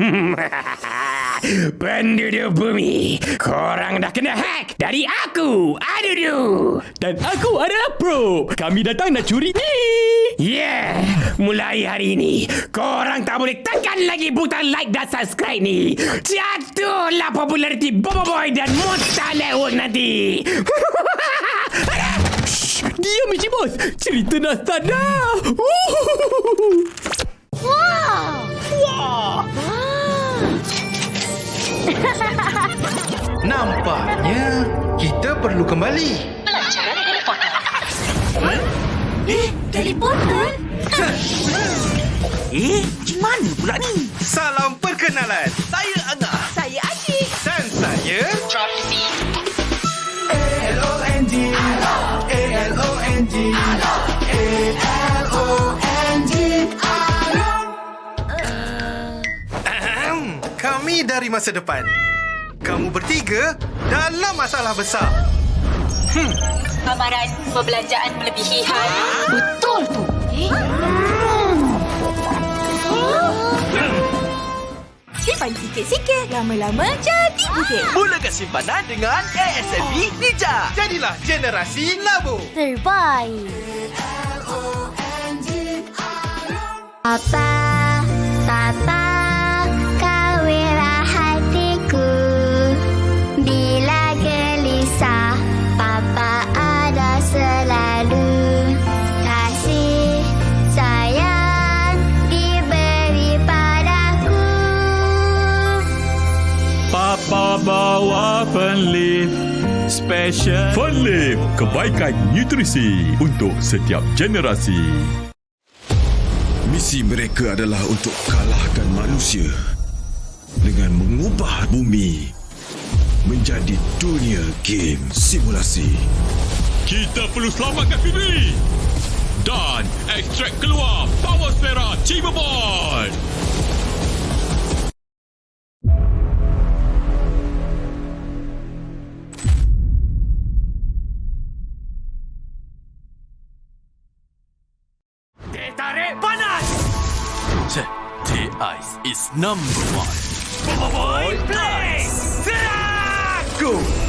Penduduk bumi, korang dah kena hack dari aku, Adudu. Dan aku adalah Pro. Kami datang nak curi ni. Yeah, mulai hari ini, korang tak boleh tekan lagi butang like dan subscribe ni. Jatuhlah populariti Bobo Boy dan Monster Network nanti. Diam Michi Bos. Cerita dah start dah. Wow! Nampaknya kita perlu kembali. Pelajaran Harry Potter. Eh, teleporter? Eh, macam mana pula ni? Salam perkenalan. Saya Angah. Saya adik. Dan saya... Tropsy. Kami dari masa depan. Kamu bertiga dalam masalah besar. Amaran perbelanjaan melebihi had. Betul tu. Eh? Simpan sikit-sikit. Lama-lama jadi bukit. Mulakan simpanan dengan ASMB Ninja. Jadilah generasi labu. Terbaik. Papa, Papa, bawa Fenleaf Special. Fenleaf Kebaikan nutrisi Untuk setiap generasi. Misi mereka adalah untuk kalahkan manusia dengan mengubah bumi menjadi dunia game simulasi. Kita perlu selamatkan Fibri Dan ekstrak keluar Power Sfera Chamberboard is number one. Boy Play. Serang! Go!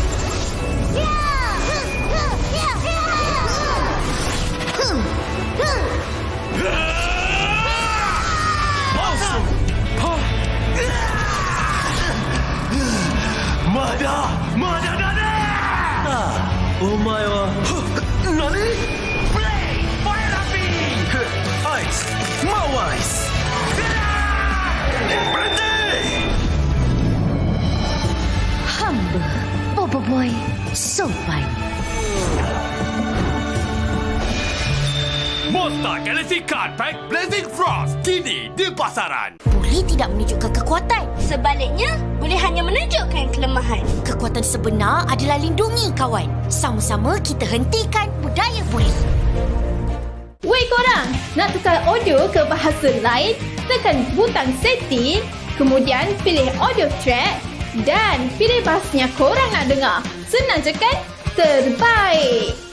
Sebaliknya, boleh hanya menunjukkan kelemahan. Kekuatan sebenar adalah lindungi kawan. Sama-sama kita hentikan budaya buli. Wei korang, nak tukar audio ke bahasa lain? Tekan butang setting, kemudian pilih audio track dan pilih bahasanya korang nak dengar. Senang je kan? Terbaik!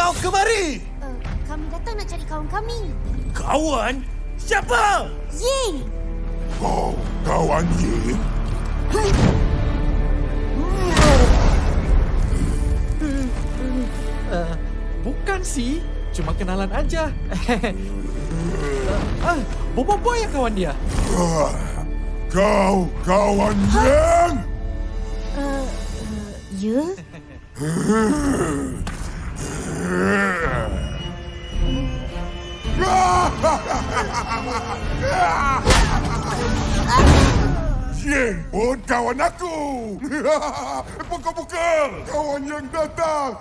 Kau kemari? Uh, kami datang nak cari kawan kami. Kawan? Siapa? Ying! Kau kawan Ye? Bukan sih, cuma kenalan aja. ah, Bobo Boy yang kawan dia. Kau kawan Yang? Uh, uh, ya? Yang pun kawan aku. Pukul-pukul. Kawan yang datang.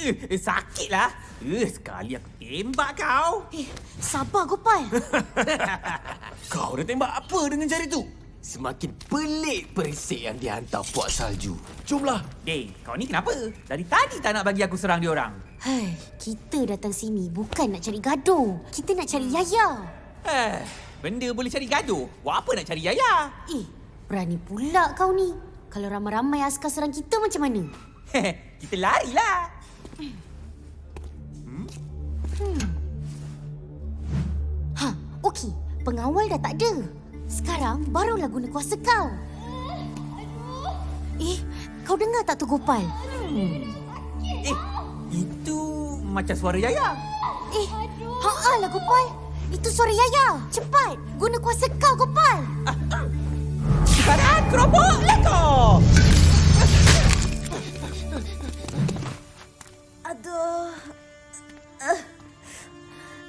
Eh, sakitlah. Eh, sekali aku tembak kau. Eh, sabar Gopal. Kau dah tembak apa dengan jari tu? Semakin pelik perisik yang dia hantar puak salju. Jomlah. Eh, kau ni kenapa? Dari tadi tak nak bagi aku serang dia orang. Hai, kita datang sini bukan nak cari gaduh. Kita nak cari Yaya. Eh, benda boleh cari gaduh. Buat apa nak cari Yaya? Eh, berani pula kau ni. Kalau ramai-ramai askar serang kita macam mana? Kita larilah. Ha, okey. Pengawal dah tak ada. Sekarang barulah guna kuasa kau. Eh, kau dengar tak tu Gopal? Eh, itu macam suara Yaya. Eh, haa lah Gopal. Itu suara Yaya. Cepat, guna kuasa kau Gopal. Sekarang kerobok leko. Aduh. Uh,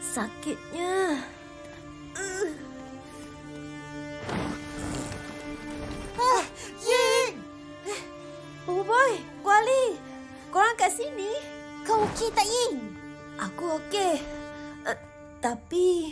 sakitnya. Okey. Uh, tapi...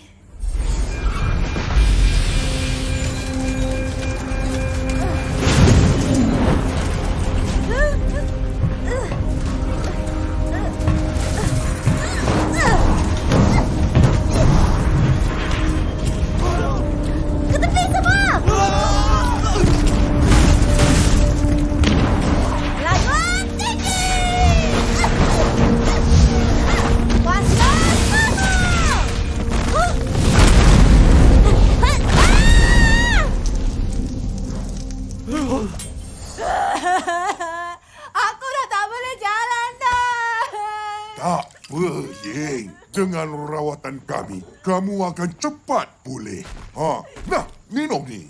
kami, kamu akan cepat pulih. Ha, nah, minum ni.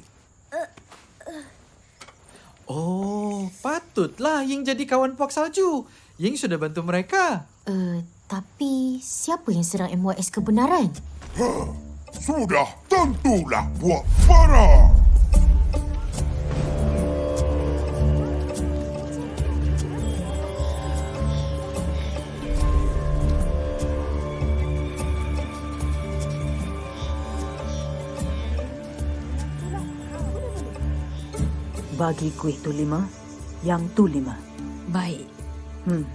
Oh, patutlah Ying jadi kawan puak salju. Ying sudah bantu mereka. Uh, tapi siapa yang serang MYS kebenaran? Ha, sudah tentulah buat para. Bagi kuih tu lima, yang tu lima. Baik. Hmm,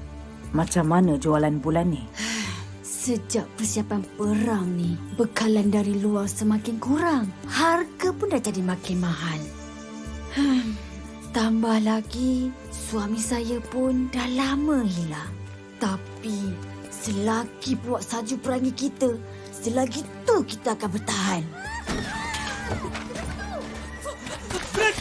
macam mana jualan bulan ni? Sejak persiapan perang ni, bekalan dari luar semakin kurang. Harga pun dah jadi makin mahal. Hmm, tambah lagi, suami saya pun dah lama hilang. Tapi, selagi puak salju perangi kita, selagi tu kita akan bertahan.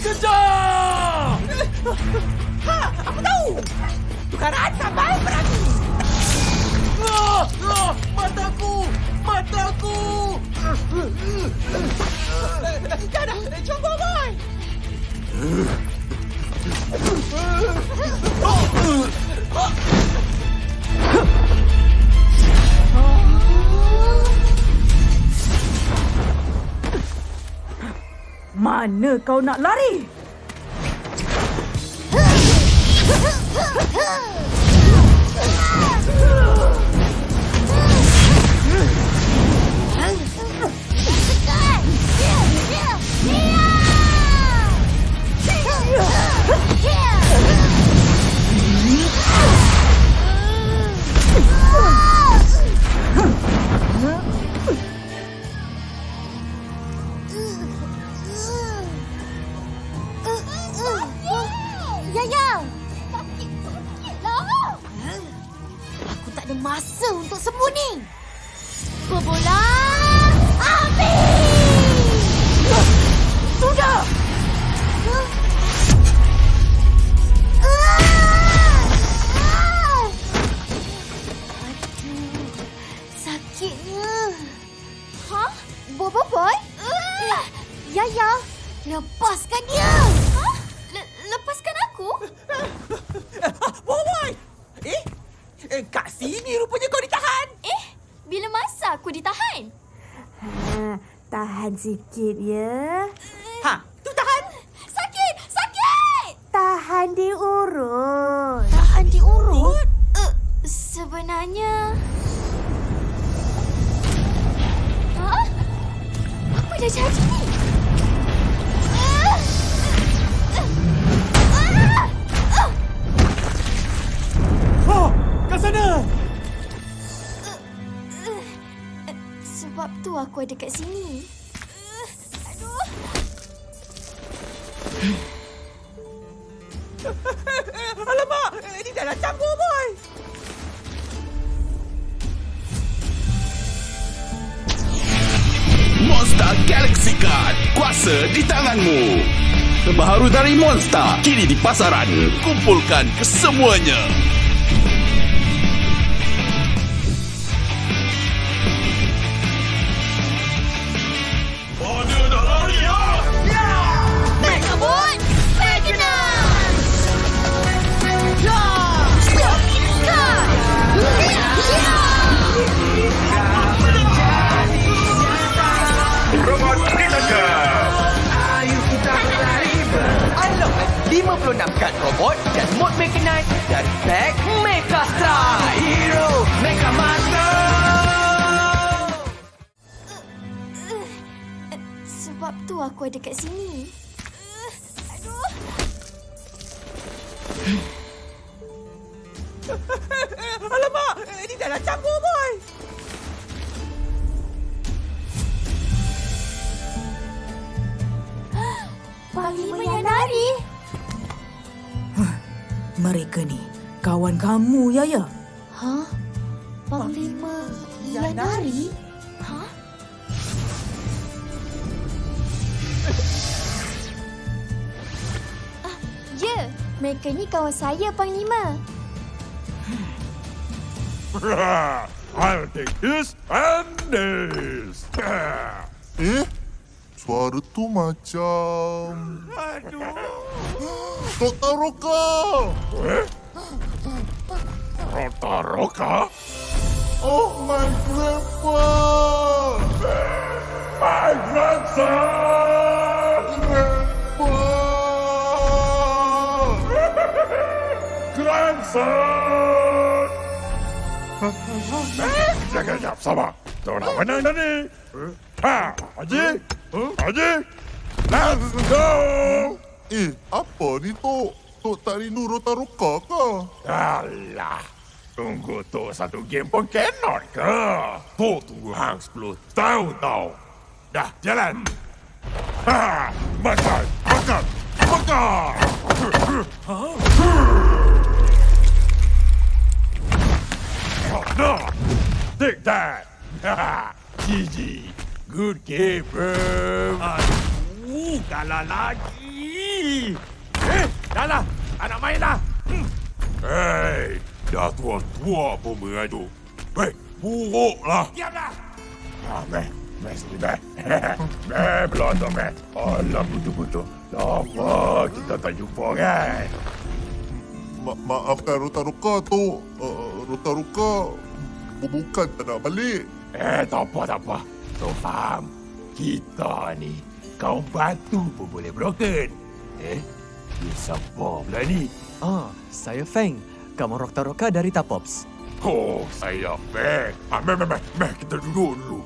Kejar! Ha, aku tahu. Tukaran sampai berani. Ah, ah, mataku! Mataku! Jangan, cuba boy. Mana Mana kau nak lari? Yaya! Ditahan? Ha, tahan sikit ya. Ha, tu tahan. Sakit! Sakit! Tahan diurut. Tahan diurut? Uh, sebenarnya... Hah? Apa dah jadi ni? Ah! Ah! Ah! Oh, kat sana. Sebab tu aku ada kat sini. Aduh. Alamak, ini dah nak campur, boy. Monster Galaxy Card kuasa di tanganmu. Terbaru dari Monster kini di pasaran. Kumpulkan kesemuanya. 56 kad robot dan mod Mechanite dan pack Mecha Strike. Hero Mecha Master. Sebab tu aku ada kat sini. Aduh. Alamak, ini dah nak campur, boy. Panglima yang nari. Mereka ni kawan kamu Yaya. Hah? Panglima yang nari? Hah? Ah, ya, mereka ni kawan saya, Panglima. I'll take this and this. eh? Suara tu macam... Aduh. Dr. Roka! Eh? Dr. Roka? Oh, my grandpa! My grandson! Grandpa! grandson! Eh, Jangan jap, sabar. Tu nak menang tadi. Eh, Ha, Haji? Haji? Let's go! Eh, apa ni, Tok? Tok tak rindu Rota Roka ke? Alah, tunggu Tok satu game pun cannot ke? Tok tunggu hang 10 tahun tau. Dah, jalan. Ha, makan, makan, makan! Oh, no! Take that! GG! Good game, bro! Aduh, kalah lagi! Eh, dah lah! Tak nak main dah! Hmm. Hei, dah tua-tua pun merajuk. Hei, buruklah! Diamlah! Ah, meh, meh sini, meh. Meh, belakang, meh. Alah, betul-betul. Lama kita tak jumpa, kan? Ma maafkan Ruta Ruka tu. Uh, Ruta Ruka bukan tak nak balik. Eh, tak apa, tak apa. Tu faham. Kita ni Kaum batu pun boleh broken. Eh? Dia siapa pula ni? Ah, saya Feng. Kamu Rokta-Roka dari Tapops. Oh, saya Feng. Ah, meh, meh, meh, meh, kita duduk dulu.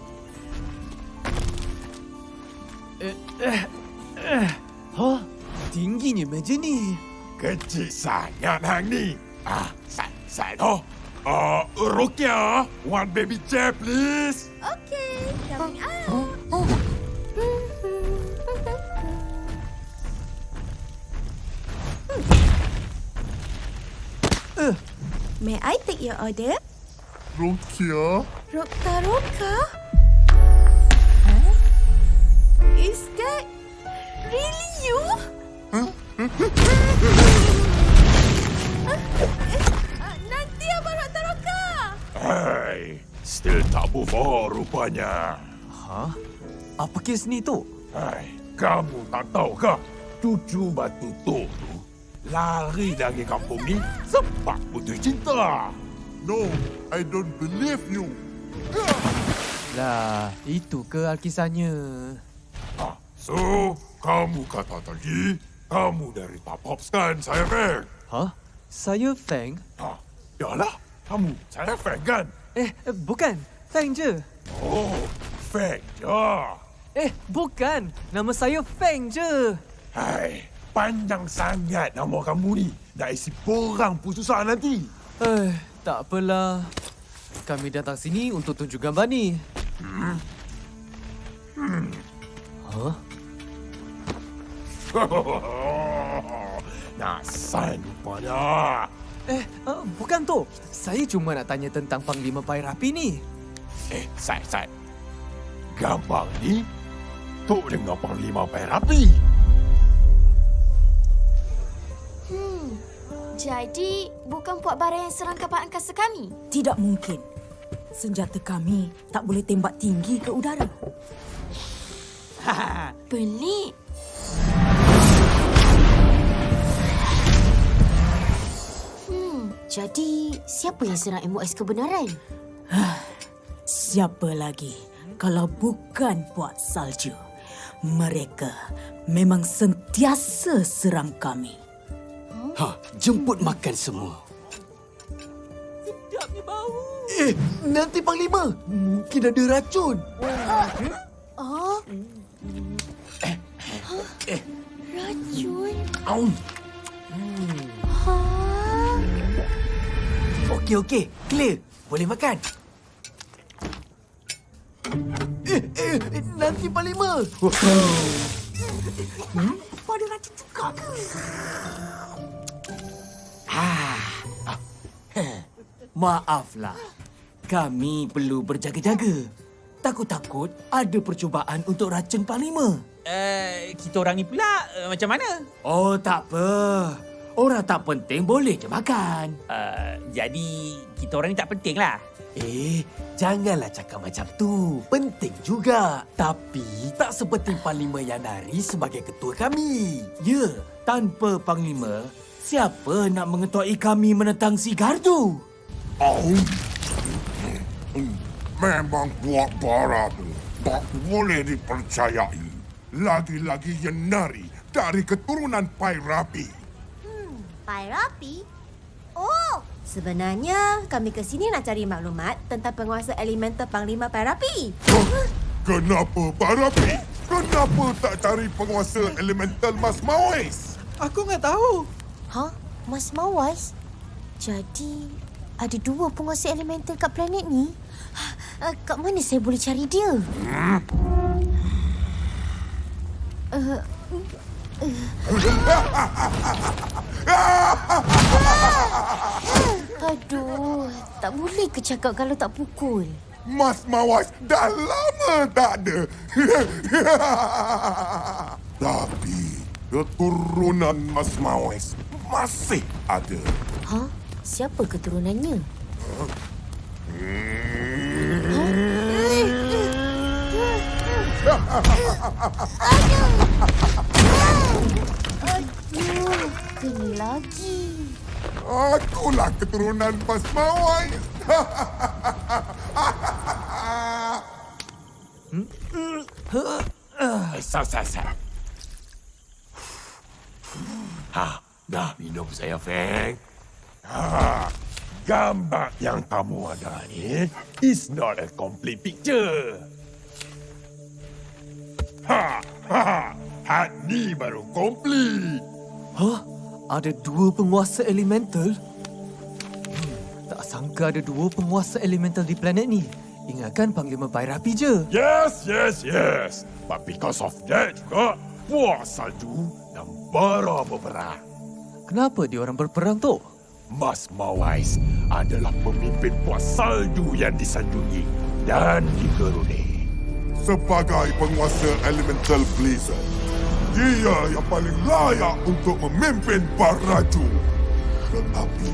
Hah? Tingginya meja ni. Kecil sangat hang ni. Ah, sat, sat, oh. Ah, Rokia, one baby chair, please. Okay, coming up. May I take your order? Rokia? Roka Roka? Is that really you? Nanti Abang Roka Roka! Hai, still tak move on rupanya. Hah? Apa kes ni tu? Hai, kamu tak tahu ke? Cucu batu tu tu lari dari kampung ni sebab putus cinta. No, I don't believe you. Lah, itu ke alkisahnya? Ah, so, kamu kata tadi, kamu dari Top Hops kan, saya Feng? Hah? Saya Feng? Ah, yalah, kamu saya Feng kan? Eh, eh, bukan. Feng je. Oh, Feng ya. Eh, bukan. Nama saya Feng je. Hai, panjang sangat nama kamu ni. Nak isi porang pun susah nanti. Eh, tak apalah. Kami datang sini untuk tunjuk gambar ni. Hmm. Hmm. Hah? Nasan rupanya. Eh, uh, bukan tu. Saya cuma nak tanya tentang Panglima Pai Rapi ni. Eh, Sai, Sai. Gambar ni tu dengan Panglima Pai Rapi. Jadi, bukan Puak Bara yang serang kapal angkasa kami? Tidak mungkin. Senjata kami tak boleh tembak tinggi ke udara. Pelik. Hmm, jadi siapa yang serang MOS kebenaran? Siapa lagi kalau bukan Puak Salju? Mereka memang sentiasa serang kami. Ha, jemput makan semua. Sedapnya bau. Eh, nanti Panglima. Mungkin ada racun. Oh? Eh. Racun? Aum. Ha? Okey, okey. Clear. Boleh makan. Eh, eh, eh, nanti Panglima. Hmm? Pada racun juga ke? Maaflah. Kami perlu berjaga-jaga. Takut-takut ada percubaan untuk racun Panglima. Eh, kita orang ni pula uh, macam mana? Oh, tak apa. Orang tak penting boleh je makan. Uh, jadi, kita orang ni tak penting lah. Eh, janganlah cakap macam tu. Penting juga. Tapi tak seperti Panglima yang nari sebagai ketua kami. Ya, tanpa Panglima, siapa nak mengetuai kami menentang si gardu? Oh. Memang buat bara tu tak boleh dipercayai. Lagi-lagi yang nari dari keturunan Pai Rapi. Hmm, Pai Rapi? Oh, sebenarnya kami ke sini nak cari maklumat tentang penguasa elemental Panglima Pai Rapi. Kenapa Pai Rapi? Kenapa tak cari penguasa elemental Mas Mawais? Aku nggak tahu. Ha? Mas Mawais? Jadi, ada dua penguasa elemental kat planet ni? Uh, kat mana saya boleh cari dia? Uh, Aduh, tak boleh ke cakap kalau tak pukul? Mas Mawais dah lama tak ada. Tapi keturunan Mas Mawais masih ada. Ha? Siapa keturunannya? Aduh, kena lagi. Akulah keturunan Mas Mawais. Sah, sah, sah. Ha, dah minum saya, Feng. Ha, gambar yang kamu ada ni is not a complete picture. Ha, ha, ha. Hat ni baru complete. Hah? Ada dua penguasa elemental? Hmm, tak sangka ada dua penguasa elemental di planet ni. Ingatkan Panglima Bairapi je. Yes, yes, yes. But because of that juga, puas salju dan bara berperang. Kenapa dia orang berperang tu? Mas Mawais adalah pemimpin puas salju yang disanjungi dan digeruni. Sebagai penguasa Elemental Blizzard, dia yang paling layak untuk memimpin Baraju. Tetapi,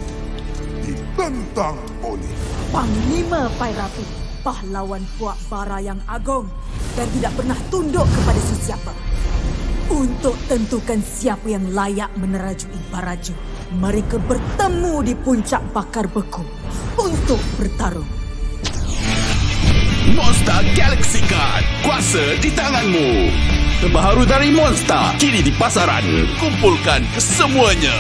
ditentang oleh Panglima Pairapi, pahlawan puak bara yang agung dan tidak pernah tunduk kepada sesiapa. Untuk tentukan siapa yang layak menerajui Baraju, mereka bertemu di puncak bakar beku untuk bertarung. Monster Galaxy Card. Kuasa di tanganmu. Terbaru dari Monster. Kini di pasaran. Kumpulkan kesemuanya.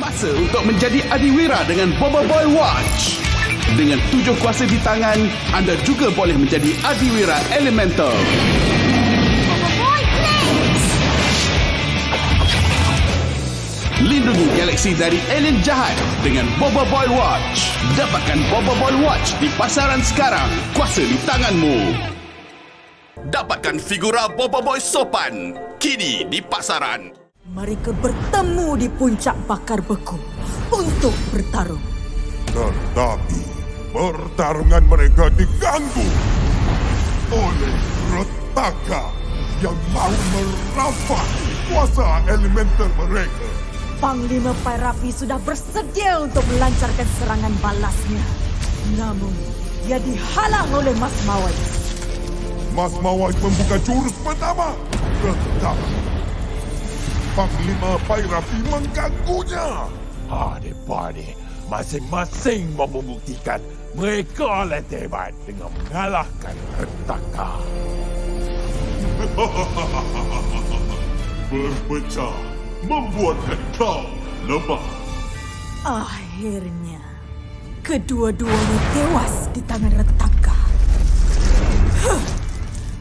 Masa untuk menjadi adiwira dengan Boba Boy Watch. Dengan tujuh kuasa di tangan, anda juga boleh menjadi adiwira elemental. Lindungi galaksi dari alien jahat dengan Boba Boy Watch. Dapatkan Boba Boy Watch di pasaran sekarang. Kuasa di tanganmu. Dapatkan figura Boba Boy sopan. Kini di pasaran. Mereka bertemu di puncak bakar beku untuk bertarung. Tetapi, pertarungan mereka diganggu oleh Retaka yang mahu merampas kuasa elemental mereka. Panglima Pairapi sudah bersedia untuk melancarkan serangan balasnya. Namun, dia dihalang oleh Mas Mawai. Mas Mawai membuka jurus pertama. Tetapi, Panglima Pairapi mengganggunya. Adik-adik, masing-masing mau membuktikan mereka lebih hebat dengan mengalahkan Retaka. Berpecah membuatkan kau lemah. Akhirnya, kedua-duanya tewas di tangan retaka. Huh.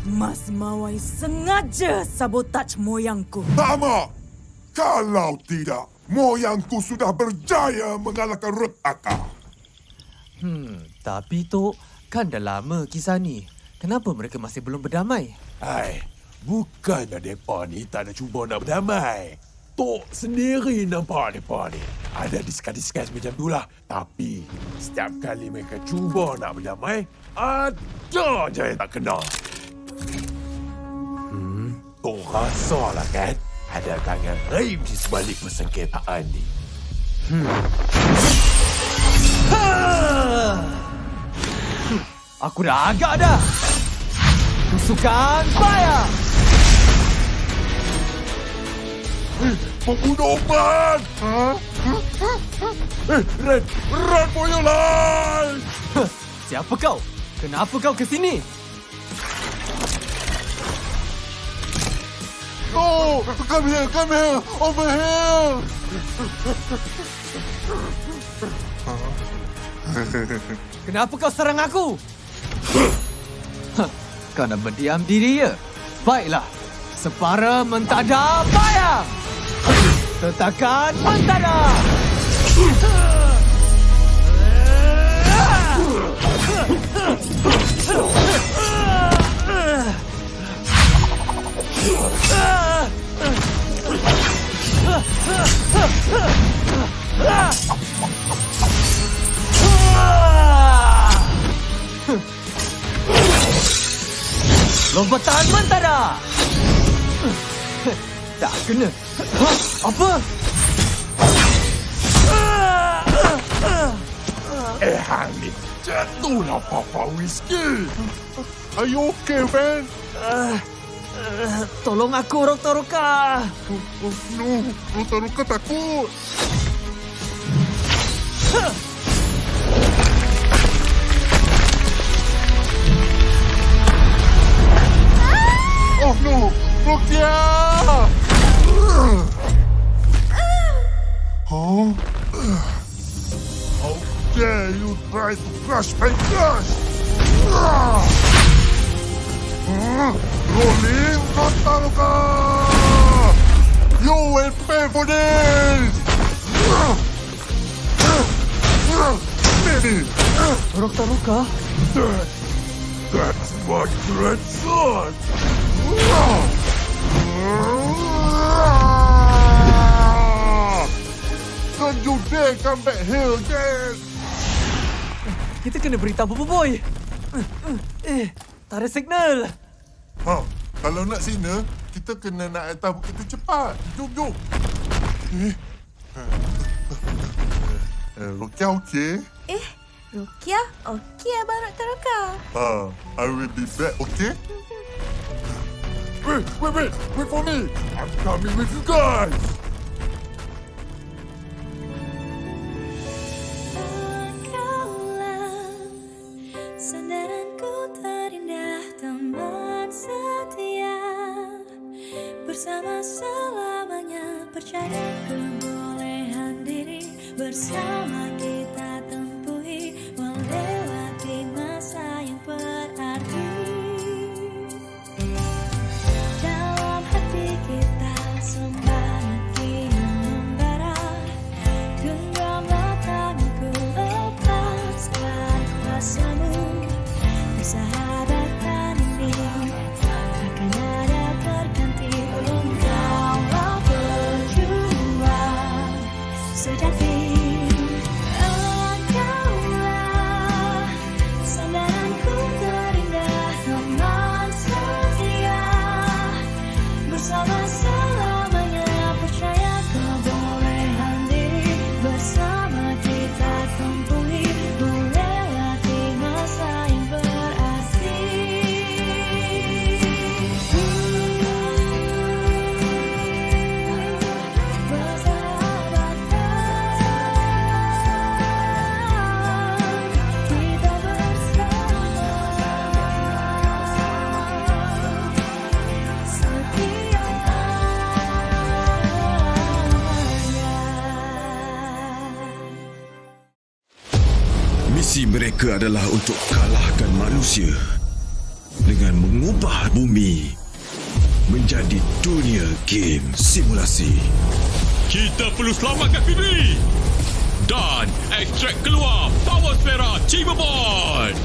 Mas Mawai sengaja sabotaj moyangku. Tama! Kalau tidak, moyangku sudah berjaya mengalahkan Retaka. Hmm, tapi tu kan dah lama kisah ni. Kenapa mereka masih belum berdamai? Hai, bukannya mereka ni tak nak cuba nak berdamai. Tok sendiri nampak mereka ni. Ada diskus-diskus macam tu lah. Tapi, setiap kali mereka cuba nak berdamai, ada je yang tak kena. Hmm, Tok rasa lah kan? Ada tangan raib di sebalik persengketaan ni. Aku dah agak dah. Tusukan fire. Pembunuh obat! Eh, Red! Red for your life! Siapa kau? Kenapa kau ke sini? Oh, come here, come here, over here! Kenapa kau serang aku? Kau nak berdiam diri ya? Baiklah. Separa mentada bayang. Tetakan mentada. Lompatan mentara. Tak kena. Hah? Apa? Eh, hang ni jatuhlah Papa Whisky. Are you okay, Ben? Tolong aku, Roka-Roka. Oh, oh, no, Rotaruka takut. mesmo! Porque a. Oh. Alguém o traz pras peitas! Rolim Tartaruga! You will pay for this! Baby! Tartaruga! That, that's my grandson! Don't you dare come back here again! Kita kena beritahu Bobo Boy. Eh, tak ada signal. Ha, kalau nak signal, kita kena nak atas bukit tu cepat. Jom, jom. Eh, eh, Rokia okey? Eh, Rukia? Okey, Abang Dr. Roka. Ha, I will be back, okay? Wait, wait, wait, wait for me. I'm coming with you guys. Bersama selamanya percaya kebolehan diri Bersama adalah untuk kalahkan manusia dengan mengubah bumi menjadi dunia game simulasi. Kita perlu selamatkan Fibri. Dan ekstrak keluar Power Sfera Chiba Boy.